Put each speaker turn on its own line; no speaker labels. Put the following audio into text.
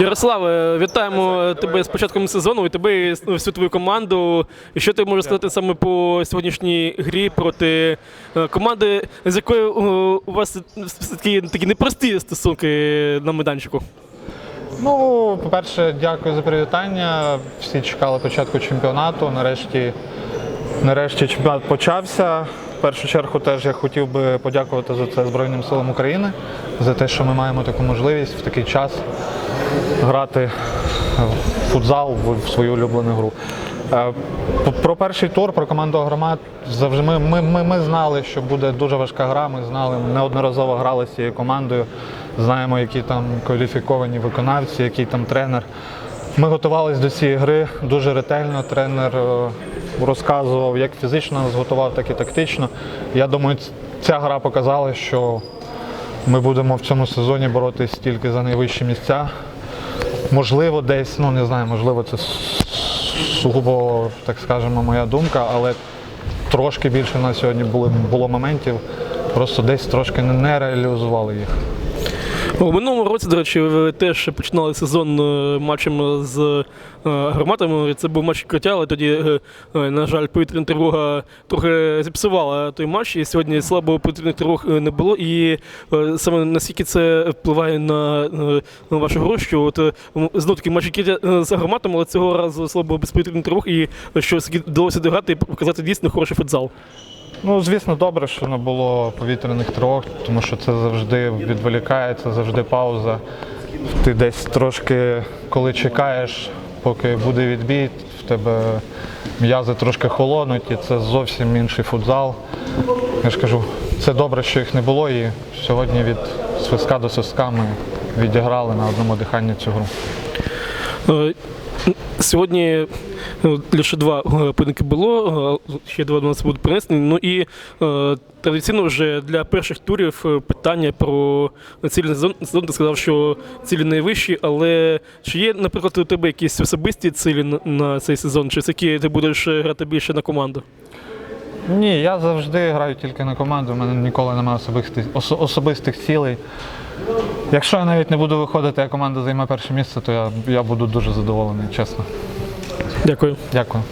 Ярославе, вітаємо тебе з початком сезону і тебе і всю твою команду. І що ти можеш сказати саме по сьогоднішній грі проти е, команди, з якою е, у вас такі, такі непрості стосунки на майданчику?
Ну, по-перше, дякую за привітання. Всі чекали початку чемпіонату. Нарешті, нарешті чемпіонат почався. Першу чергу теж я хотів би подякувати за це Збройним силам України, за те, що ми маємо таку можливість в такий час грати в футзал в свою улюблену гру. Е, Про перший тур, про команду Агромат завжди ми, ми, ми, ми знали, що буде дуже важка гра. Ми знали, неодноразово грали з цією командою. Знаємо, які там кваліфіковані виконавці, який там тренер. Ми готувалися до цієї гри дуже ретельно. Тренер е, розказував, як фізично нас готував, так і тактично. Я думаю, ця гра показала, що ми будемо в цьому сезоні боротись тільки за найвищі місця. Можливо, десь, ну не знаю, можливо, це сугубо, так скажемо, моя думка, але трошки більше в нас сьогодні було моментів, просто десь трошки не реалізували їх.
У минулому році, до речі, ви теж починали сезон е, матчем з е, громадами. Це був матч відкриття, але тоді, е, на жаль, повітряна тривога трохи зіпсувала той матч. І сьогодні слабо повітряних тривог не було. І саме наскільки це впливає на, вашу гру, що от знов таки матч відкриття з громадами, але цього разу слабо без повітряних тривог, і е, що вдалося дограти і показати дійсно хороший футзал.
Ну, звісно, добре, що не було повітряних тривог, тому що це завжди відволікає, це завжди пауза. Ти десь трошки, коли чекаєш, поки буде відбій, в тебе м'язи трошки холонуть, і це зовсім інший футзал. Я ж кажу, це добре, що їх не було, і сьогодні від свистка до свистка ми відіграли на одному диханні цю гру.
Е, Сьогодні лише два е, поєдинки було, е, ще два до нас будуть принесені. Ну і е, традиційно вже для перших турів питання про цілі сезон. Ти сказав, що цілі найвищі, але чи є, наприклад, у тебе якісь особисті цілі на, цей сезон, чи які ти будеш грати більше на команду?
Ні, я завжди граю тільки на команду, у мене ніколи немає особистих, осо- особистих цілей. Якщо я навіть не буду виходити, а команда займе перше місце, то я, я буду дуже задоволений, чесно.
Дякую.
Дякую.